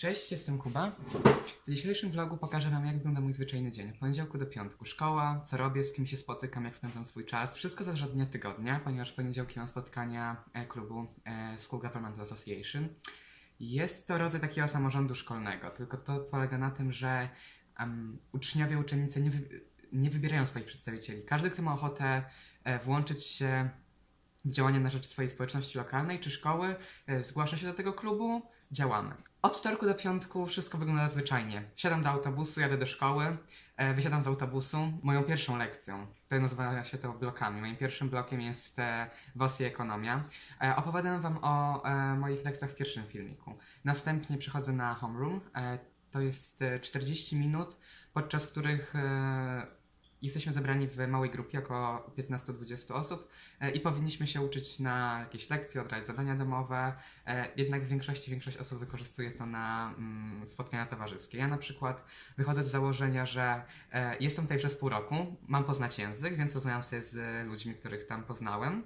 Cześć, jestem Kuba. W dzisiejszym vlogu pokażę Wam, jak wygląda mój zwyczajny dzień. Od poniedziałku do piątku. Szkoła, co robię, z kim się spotykam, jak spędzam swój czas. Wszystko zależy od dnia tygodnia, ponieważ w poniedziałki mam spotkania e, klubu e, School Government Association. Jest to rodzaj takiego samorządu szkolnego, tylko to polega na tym, że em, uczniowie, uczennice nie, wy, nie wybierają swoich przedstawicieli. Każdy, kto ma ochotę e, włączyć się w działania na rzecz swojej społeczności lokalnej czy szkoły, zgłasza się do tego klubu, działamy. Od wtorku do piątku wszystko wygląda zwyczajnie. Wsiadam do autobusu, jadę do szkoły, e, wysiadam z autobusu. Moją pierwszą lekcją, to nazywa się to blokami, moim pierwszym blokiem jest e, WOS i ekonomia. E, opowiadam Wam o e, moich lekcjach w pierwszym filmiku. Następnie przechodzę na homeroom. E, to jest e, 40 minut, podczas których e, jesteśmy zebrani w małej grupie, około 15-20 osób e, i powinniśmy się uczyć na jakieś lekcje, odrabiać zadania domowe, e, jednak w większości większość osób wykorzystuje to na mm, spotkania towarzyskie. Ja na przykład wychodzę z założenia, że e, jestem tutaj przez pół roku, mam poznać język, więc rozmawiam sobie z ludźmi, których tam poznałem.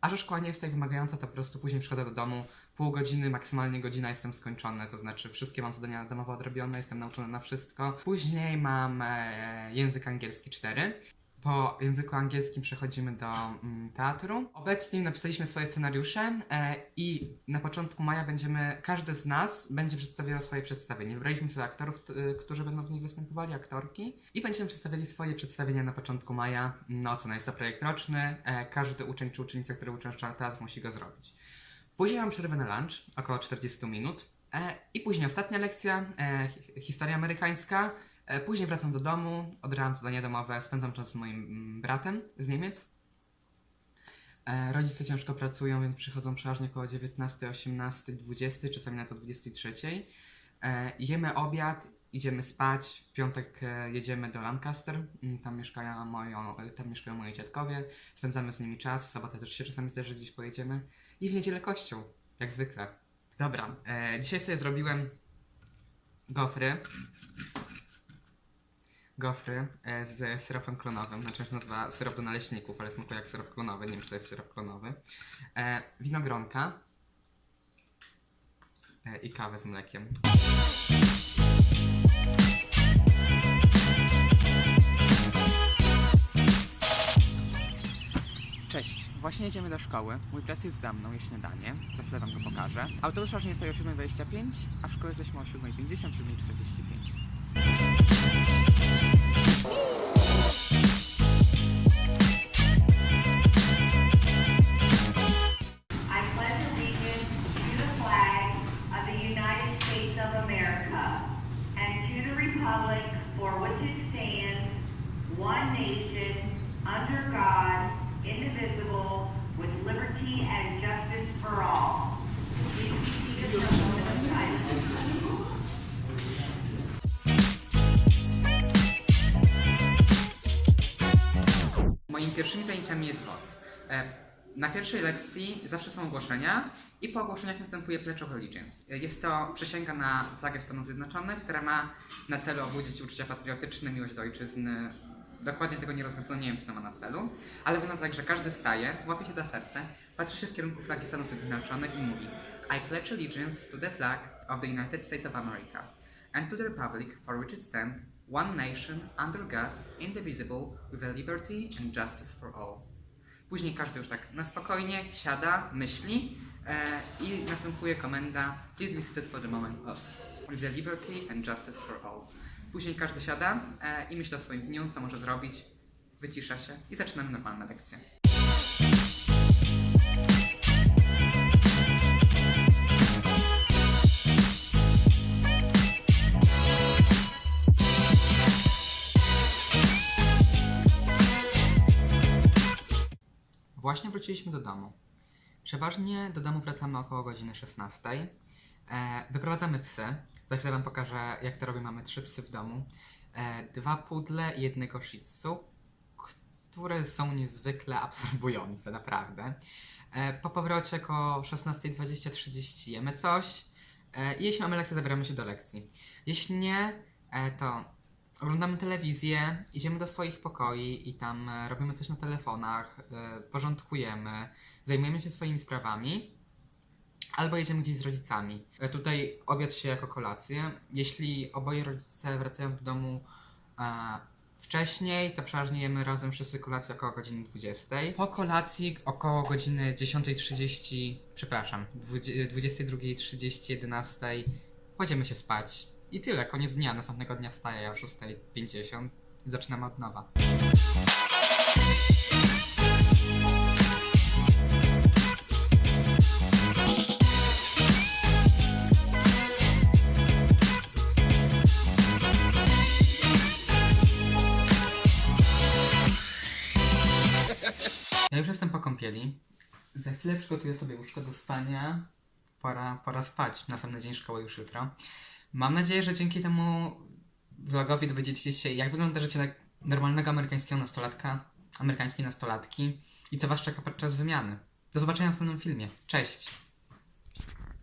A że szkoła nie jest tutaj wymagająca, to po prostu później przychodzę do domu, pół godziny, maksymalnie godzina jestem skończony, to znaczy wszystkie mam zadania domowe odrobione, jestem nauczony na wszystko. Później mam e, język angielski 4. Po języku angielskim przechodzimy do mm, teatru. Obecnie napisaliśmy swoje scenariusze e, i na początku maja będziemy, każdy z nas będzie przedstawiał swoje przedstawienie. Wybraliśmy sobie aktorów, t- y, którzy będą w nich występowali, aktorki i będziemy przedstawiali swoje przedstawienia na początku maja. No co, no jest to projekt roczny, e, każdy uczeń czy uczennica, który uczęszcza na teatr musi go zrobić. Później mam przerwę na lunch, około 40 minut. E, I później ostatnia lekcja, e, hi- historia amerykańska. E, później wracam do domu, odrabiam zadania domowe, spędzam czas z moim mm, bratem z Niemiec. E, rodzice ciężko pracują, więc przychodzą przeważnie około 19, 18, 20, czasami na to 23. E, jemy obiad, idziemy spać. W piątek jedziemy do Lancaster, mm, tam mieszkają, moją, tam mieszkają moi dziadkowie. Spędzamy z nimi czas, w sobotę też się czasami zdarzy, gdzieś pojedziemy. I w niedzielę kościół, jak zwykle. Dobra, dzisiaj sobie zrobiłem gofry. Gofry e, z syropem klonowym. Znaczy się nazywa syrop do naleśników, ale smakuje jak syrop klonowy. Nie wiem, czy to jest syrop klonowy. E, winogronka. E, I kawę z mlekiem. Cześć, właśnie jedziemy do szkoły. Mój brat jest za mną, je śniadanie. Za chwilę wam go pokażę. Autobus przeważnie stoi o 7.25, a w szkole jesteśmy o 7.50, 7.45. pierwszymi zajęciami jest WOS. E, Na pierwszej lekcji zawsze są ogłoszenia i po ogłoszeniach następuje Pledge of Allegiance. E, Jest to przysięga na flagę Stanów Zjednoczonych, która ma na celu obudzić uczucia patriotyczne, miłość do ojczyzny. Dokładnie tego nie rozwiązano, nie wiem co to ma na celu, ale wygląda tak, że każdy staje, łapie się za serce, patrzy się w kierunku flagi Stanów Zjednoczonych i mówi I pledge allegiance to the flag of the United States of America and to the republic for which it stands, one nation, under God, indivisible, with a liberty and justice for all. Później każdy już tak na spokojnie siada, myśli e, i następuje komenda Please be seated for the moment pause. With the liberty and justice for all. Później każdy siada e, i myśli o swoim dniu, co może zrobić, wycisza się i zaczynamy normalne lekcje. Właśnie wróciliśmy do domu. Przeważnie do domu wracamy około godziny 16. E, wyprowadzamy psy. Za chwilę Wam pokażę, jak to robię. Mamy trzy psy w domu. E, dwa pudle i jednego shih tzu, które są niezwykle absorbujące, naprawdę. E, po powrocie około 16.20-30 jemy coś. E, jeśli mamy lekcję, zabieramy się do lekcji. Jeśli nie, e, to oglądamy telewizję, idziemy do swoich pokoi i tam e, robimy coś na telefonach, e, porządkujemy, zajmujemy się swoimi sprawami. albo jedziemy gdzieś z rodzicami. E, Tutaj obiad się jako kolację. Jeśli oboje rodzice wracają do domu wcześniej, to przeważnie jemy razem wszyscy kolację około godziny 20. Po kolacji około godziny 10.30, przepraszam, 20 22.30, 11 kładziemy się spać. I tyle, koniec dnia. Następnego dnia wstaję o 6.50 i zaczynamy od nowa. Ja już jestem po kąpieli. Za chwilę przygotuję sobie łóżko do spania. Pora, pora spać. Następny dzień szkoły już jutro. Mam nadzieję, że dzięki temu vlogowi dowiedziecie się, jak wygląda życie normalnego amerykańskiego nastolatka, amerykańskiej nastolatki i co was czeka podczas wymiany. Do zobaczenia w następnym filmie. Cześć!